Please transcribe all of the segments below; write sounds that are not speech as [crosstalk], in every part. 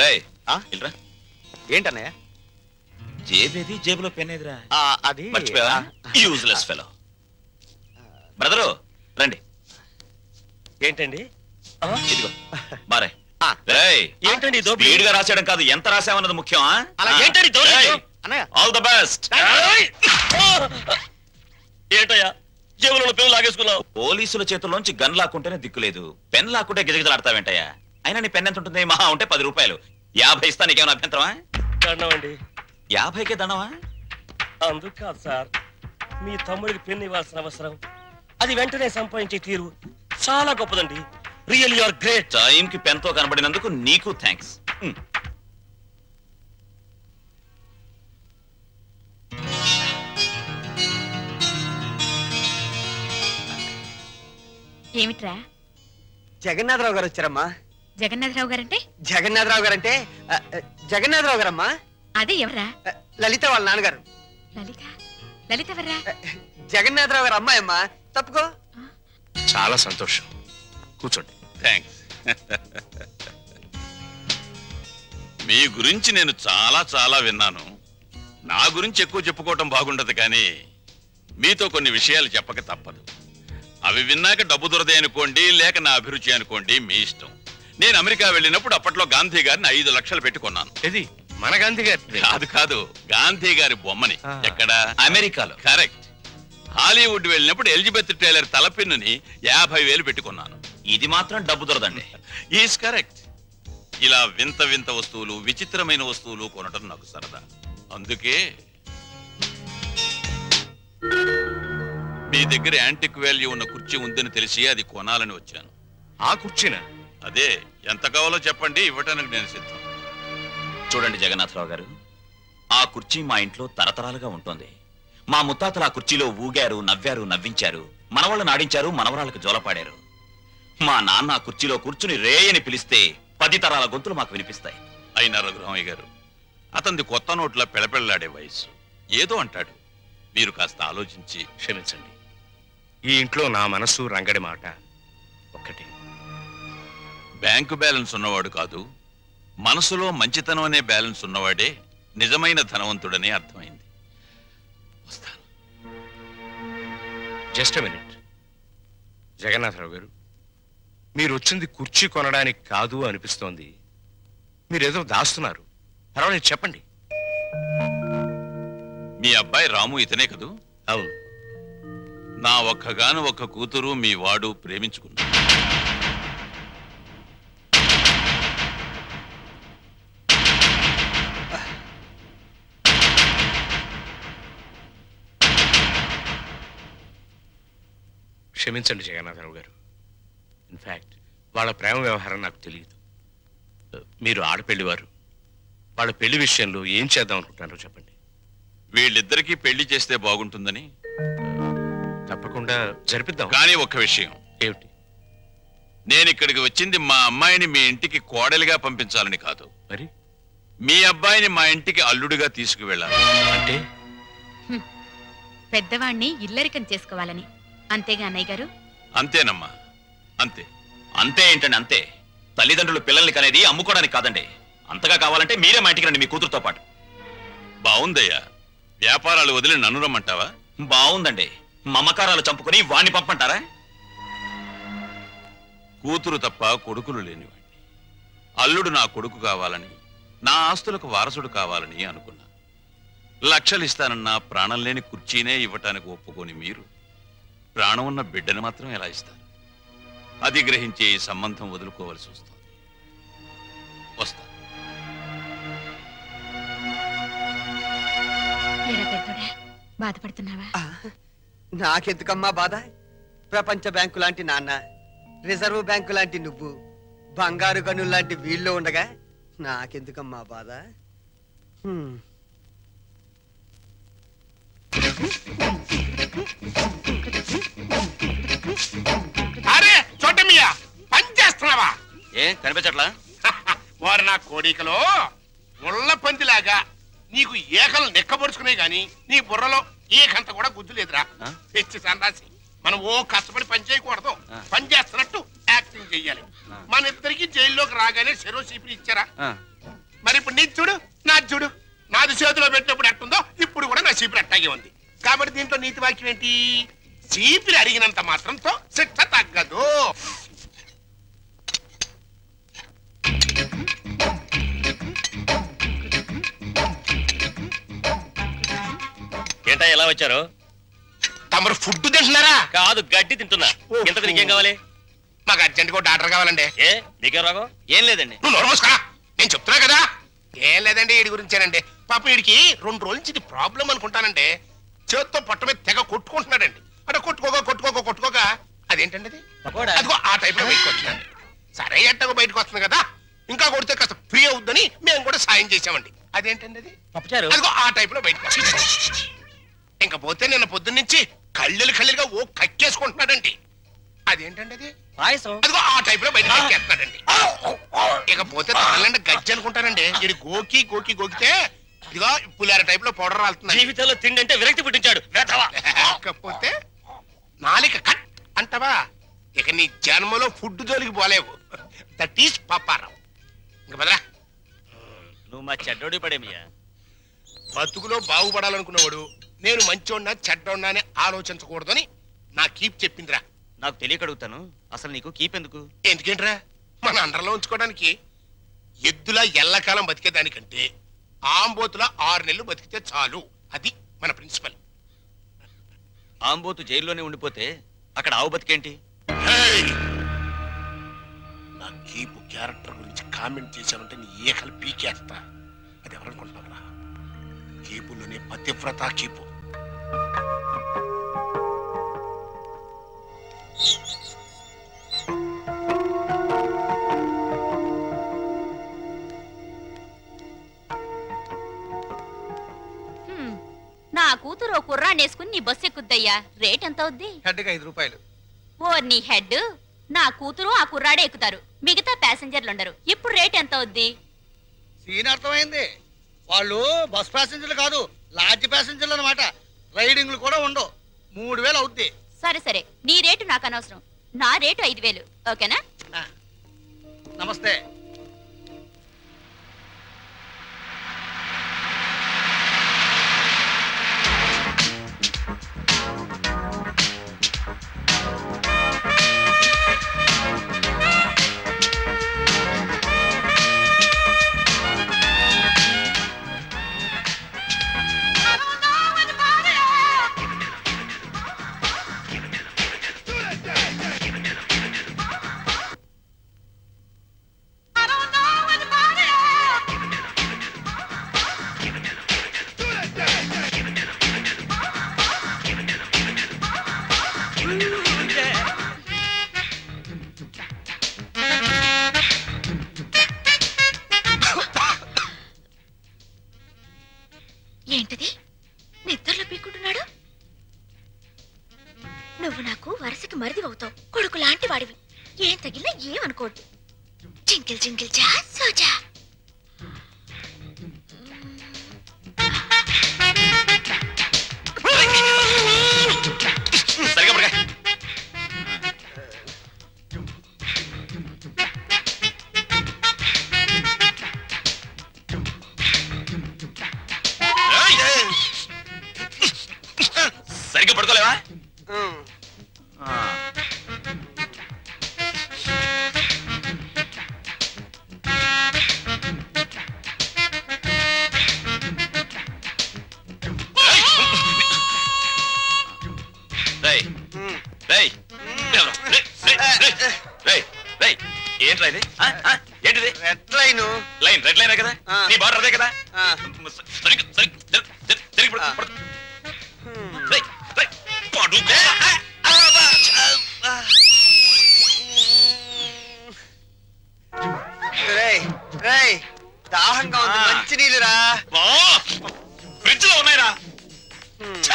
రేయ్ ఆ? ఇల్రా ఏంటన్నయ్య? జేబేది జేబులో పెన్ ఏదిరా ఆ, అది మర్చిపోయావా? ఆ, యూజ్లెస్ ఫెలో బ్రదరు రండి. ఏంటండి? ఇదిగో మారే ఆ. రేయ్ ఏంటండి ఈ దోపిడీ? స్పీడ్గా రాసేయడం కాదు ఎంత రాసామన్నది ముఖ్యమా అలా ఏంటండి దౌర్జన్యం? అన్నయ్య. All the best. ఏయ్! ఆ! ఏంటయ్యా జేబులో లాగేసుకున్నావు? పోలీసుల చేతుల్లోంచి గన్ లాక్కుంటేనే దిక్కులేదు. పెన్ లాక్కుంటే గిజగిజలాడతావేంటయ్యా అయినా నీ పెన్ ఎంత ఉంటుంది మహా ఉంటే పది రూపాయలు. యాభై ఇస్తా నీకేమైనా అభ్యంతరమా? దండమండి యాభైకే దండవా అందుకు కాదు సార్. మీ తమ్ముడికి పెన్ను ఇవ్వాల్సిన అవసరం. అది వెంటనే సంపాదించే తీరు చాలా గొప్పదండి. రియల్ యువర్ గ్రేట్ టైంకి పెన్తో కనబడినందుకు నీకు థ్యాంక్స్ ఏమిట్రా? జగన్నాథరావు గారు వచ్చారమ్మా. జగన్నాథరావు గారంటే? జగన్నాథరావు గారు అంటే ఆ, ఆ, జగన్నాథరావు గారమ్మా? అదే ఎవరా ఆ, లలిత వాళ్ళ నాన్నగారు. లలిత? లలిత ఎవర్రా? ఆ, జగన్నాథరావు గారు అమ్మాయి అమ్మా తప్పుకో చాలా సంతోషం. కూర్చోండి. థ్యాంక్స్ మీ గురించి నేను చాలా చాలా విన్నాను. నా గురించి ఎక్కువ చెప్పుకోవటం బాగుండదు కానీ మీతో కొన్ని విషయాలు చెప్పక తప్పదు. అవి విన్నాక డబ్బు దొరదే అనుకోండి లేక నా అభిరుచి అనుకోండి మీ ఇష్టం. నేను అమెరికా వెళ్ళినప్పుడు అప్పట్లో గాంధీ గారిని ఐదు లక్షలు పెట్టుకున్నాను ఇది మన గాంధీ గారి కాదు కాదు గాంధీ గారి బొమ్మని. ఎక్కడ? అమెరికాలో. కరెక్ట్. హాలీవుడ్ వెళ్ళినప్పుడు ఎలిజబెత్ టైలర్ తలపిన్నుని యాభై వేలు పెట్టుకున్నాను ఇది మాత్రం డబ్బు దొరదండి. Is correct. ఇలా వింత వింత వస్తువులు విచిత్రమైన వస్తువులు కొనటం నాకు సరదా. అందుకే మీ దగ్గర యాంటిక్ వాల్యూ ఉన్న కుర్చీ ఉందని తెలిసి అది కొనాలని వచ్చాను. ఆ కుర్చీన? అదే. ఎంత కావాలో చెప్పండి ఇవ్వటానికి నేను సిద్ధం. చూడండి జగన్నాథరావు గారు ఆ కుర్చీ మా ఇంట్లో తరతరాలుగా ఉంటుంది. మా ముత్తాతలు ఆ కుర్చీలో ఊగారు నవ్వారు నవ్వించారు. మనవాళ్ళు నాడించారు మనవరాలకు జోలపాడారు. మా నాన్న ఆ కుర్చీలో కూర్చుని రే అని పిలిస్తే పది తరాల గొంతులు మాకు వినిపిస్తాయి. అయినా రఘురామయ్య గారు అతనిది కొత్త నోట్ల పెళపెళ్ళాడే వయస్సు. ఏదో అంటాడు. మీరు కాస్త ఆలోచించి క్షమించండి. ఈ ఇంట్లో నా మనసు రంగడి మాట ఒక్కటి. బ్యాంకు బ్యాలెన్స్ ఉన్నవాడు కాదు మనసులో మంచితనం అనే బ్యాలెన్స్ ఉన్నవాడే నిజమైన ధనవంతుడని అర్థమైంది. వస్తాను. Just minute. జగన్నాథరావు గారు మీరు వచ్చింది కుర్చీ కొనడానికి కాదు అనిపిస్తోంది. మీరేదో దాస్తున్నారు. పర్వాలేదు చెప్పండి. మీ అబ్బాయి రాము ఇతనే కదూ? అవును. నా ఒక్కగాను ఒక్క కూతురు మీ వాడు ప్రేమించుకున్నాడు క్షమించండి జగన్నాథరావు గారు. ఇన్ఫ్యాక్ట్ వాళ్ళ ప్రేమ వ్యవహారం నాకు తెలియదు. మీరు ఆడపెళ్ళివారు వాళ్ళ పెళ్ళి విషయంలో ఏం చేద్దాం అనుకుంటున్నారో చెప్పండి. వీళ్ళిద్దరికీ పెళ్ళి చేస్తే బాగుంటుందని? తప్పకుండా జరిపిద్దాం. కానీ ఒక్క విషయం. ఏమిటి? నేను ఇక్కడికి వచ్చింది మా అమ్మాయిని మీ ఇంటికి కోడలిగా పంపించాలని కాదు. మరి? మీ అబ్బాయిని మా ఇంటికి అల్లుడిగా తీసుకువెళ్ళాలి. అంటే? పెద్దవాణ్ణి ఇల్లరికం చేసుకోవాలని. అంతేగా అన్నయ్య గారు? అంతేనమ్మా. అంతే. అంతే ఏంటండి అంతే. తల్లిదండ్రులు పిల్లల్ని కనేది అమ్ముకోవడానికి కాదండి. అంతగా కావాలంటే మీరే మా ఇంటికి రండి మీ కూతురుతో పాటు. బాగుందయ్యా వ్యాపారాలు వదిలి నన్ను రమ్మంటావా? బాగుందండి మమకారాలు చంపుకుని వాణ్ణి పంపంటారా కూతురు తప్ప కొడుకులు లేనివాడిని అల్లుడు నా కొడుకు కావాలని నా ఆస్తులకు వారసుడు కావాలని అనుకున్నా. లక్షలు ఇస్తానన్నా ప్రాణం లేని కుర్చీనే ఇవ్వటానికి ఒప్పుకొని మీరు ప్రాణం ఉన్న బిడ్డను మాత్రం ఎలా ఇస్తారు? అది గ్రహించే ఈ సంబంధం వదులుకోవలసి వస్తుంది. వస్తా. పెద్దోడా బాధపడుతున్నావా? నాకెందుకమ్మా బాధ? ప్రపంచ బ్యాంకు లాంటి నాన్న రిజర్వ్ బ్యాంకు లాంటి నువ్వు బంగారు గనులు లాంటి వీళ్ళు ఉండగా నాకెందుకమ్మా బాధ? హ్మ్. అరే చోటమియా పని చేస్తున్నావా? ఏం కనిపించట్లా? [laughs] వారు నా కోడికలో ముళ్ళ పందిలాగా నీకు ఏకలు నెక్కబరుచుకునే గాని నీ బుర్రలో ఏకంత కూడా గుద్దు లేదురా? తెచ్చి సన్నాసి. మనం ఓ కష్టపడి పని చేయకూడదు. పని చేస్తున్నట్టు యాక్టింగ్ చెయ్యాలి. మన ఇద్దరికి జైల్లోకి రాగానే చెరో చీపులు ఇచ్చారా? మరి ఇప్పుడు నీది చూడు నాది చూడు. నాది చేతిలో పెట్టినప్పుడు ఎట్టుందో ఇప్పుడు కూడా నా చీపురు అట్టాగే ఉంది. కాబట్టి దీంట్లో నీతి వాక్యం ఏంటి? చీపిరి అడిగినంత మాత్రంతో శిక్ష తగ్గదు. ఏంటా ఎలా వచ్చారు? తమరు ఫుడ్ తింటున్నారా? కాదు గడ్డి తింటున్నా. ఇంత నీకేం కావాలి? మాకు అర్జెంట్గా డాక్టర్ కావాలండి. ఏ? నీకేం రాగం? ఏం లేదండి. నువ్వు నోరు మూసుకురా? నేను చెప్తున్నా కదా. ఏం లేదండి వీడి గురించేనండి. పాప వీడికి రెండు రోజుల నుంచి ఇది ప్రాబ్లం అనుకుంటానండి చేత్తో పొట్ట మీద తెగ కొట్టుకుంటున్నాడండి. అంటే కొట్టుకోక కొట్టుకోక కొట్టుకోక అదేంటండి అది? పకోడా? అదిగో ఆ టైప్లో బయటకు వస్తున్నాడు. సరే ఎట్టగో బయటకు వస్తుంది కదా. ఇంకా కొడితే కాస్త ఫ్రీ అవుద్దని మేము కూడా సాయం చేసామండి అదేంటండి అది? పప్పుచారు. అదిగో ఆ టైప్లో బయటకు వస్తుంది. ఇంకా పోతే నిన్న పొద్దున్న నుంచి కళ్ళెలు కళ్ళెలుగా ఓ కక్కేసుకుంటున్నాడండి. అదేంటండి అది? పాయసం. అదిగో ఆ టైప్లో బయటకు ఎక్కేస్తాడండి ఇకపోతే తనలంటే గజ్జి అనుకుంటానండి ఇది గోకి గోకి గోకితే ఇదిగో పులిహార టైప్లో పౌడర్ రాలుతుంది జీవితంలో తిండి అంటే విరక్తి పుట్టించాడు. వేతవా. లేకపోతే నాలిక కట్ అంటావా? ఇక నీ జన్మలో ఫుడ్ జోలికి పోలేవు. దట్ ఈస్ పప్పారావు ఇంక బదరా నువ్వు మా చెడ్డోడి పడేమియా బతుకులో బాగుపడాలనుకున్నవాడు నేను మంచోడినా చెడ్డోడినా అని ఆలోచించకూడదని నా కీప్ చెప్పిందిరా. నాకు తెలియక అడుగుతాను అసలు నీకు కీప్ ఎందుకు? ఎందుకేంట్రా? మన అండర్లో ఉంచుకోవడానికి ఎద్దులా ఎల్లకాలం బతికేదానికంటే ఆంబోతులా ఆరు నెలలు బతికితే చాలు. అది మన ప్రిన్సిపల్. ఆంబోతు జైల్లోనే ఉండిపోతే అక్కడ ఆవు బతికేంటి? నా కీపు క్యారెక్టర్ గురించి కామెంట్ చేశానంటే నీ ఏకలు పీకేస్తా. అది ఎవరనుకుంటున్నారా కీపులోనే పతివ్రత కీపు. కూతురు ఓ కుర్రాన్ని వేసుకుని నీ బస్సు ఎక్కుద్దయ్యా? రేట్ ఎంత అవుద్ది? హెడ్కి ఐదు రూపాయలు. ఓ నీ హెడ్? నా కూతురు ఆ కుర్రాడే ఎక్కుతారు. మిగతా ప్యాసింజర్లు ఉండరు. ఇప్పుడు రేట్ ఎంత అవుద్ది? సీన్ అర్థమైంది. వాళ్ళు బస్ ప్యాసింజర్లు కాదు లాడ్జ్ ప్యాసింజర్లు అనమాట రైడింగ్లు కూడా ఉండవు. మూడు వేలు అవుద్ది. సరే సరే. నీ రేటు నాకు అనవసరం. నా రేటు ఐదు వేలు. ఓకేనా? నమస్తే. నిద్రలో పీక్కుంటున్నాడు? నువ్వు నాకు వరుసకి మరిది అవుతావు. కొడుకు లాంటి వాడివి. ఏం తగిలినా ఏమనుకోవద్దు. జింకిల్ జింకిల్ జా సోజా. ఏంట్రా ఇది ఆ, ఆ, ఏంటిది red line line red line కదా ఆ. నీ బార్డర్ అదే కదా ఆ. సరిగ్గా సరిగ్గా జరి- జరి- జరిగి పడుకో, ఆ. పడుకో. రేయ్, రేయ్, పడుకో. రేయ్ రేయ్ దాహంగా ఉంది ఆ. మంచి నీళ్ళురా ఓ, ఫ్రిడ్జ్లో ఉన్నాయిరా ఛ!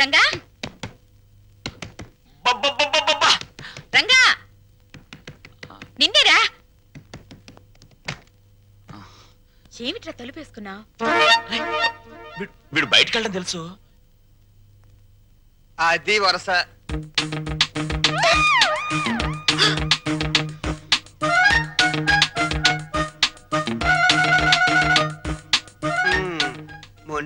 రంగా! రంగా! నిన్నేరా? ఏమిట్రా తలుపేసుకున్నావు? వీడు- వీడు బయటకు వెళ్ళడం తెలుసు. అది వరస.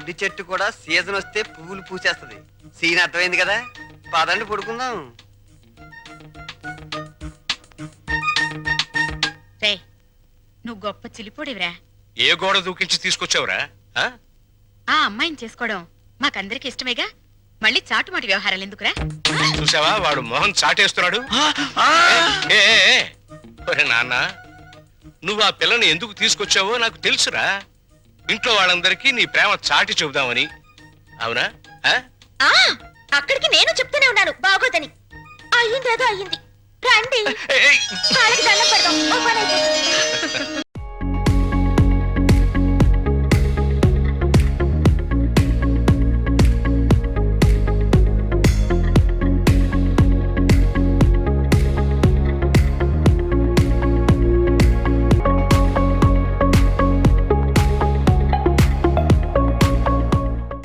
మొండి చెట్టు కూడా సీజన్ వస్తే పువ్వులు పూసేస్తది. సీన్ అర్థమైంది కదా? పదండి పడుకుందాం. రే నువ్వు గొప్ప చిలిపోడివిరా. ఏ గోడ దూకించి తీసుకొచ్చావురా? ఆ? ఆ అమ్మాయిని చేసుకోవడం మాకందరికి ఇష్టమేగా? మళ్ళీ చాటుమాటి వ్యవహారాలు ఎందుకురా? చూసావా? వాడు మొహం చాటేస్తున్నాడు. ఏ, ఏ, ఏ. ఒరే నాన్న నువ్వు ఆ పిల్లని ఎందుకు తీసుకొచ్చావో నాకు తెలుసురా. ఇంట్లో వాళ్ళందరికీ నీ ప్రేమ చాటి చెబుదామని. అవునా? ఆ? అక్కడికి నేను చెప్తూనే ఉన్నాను. బాగోదని. అయ్యింది అదో అయ్యింది. రండి. ఏయ్, కాళ్ళకి దండం పెడదాం. ఓ పని అయిపోతుంది.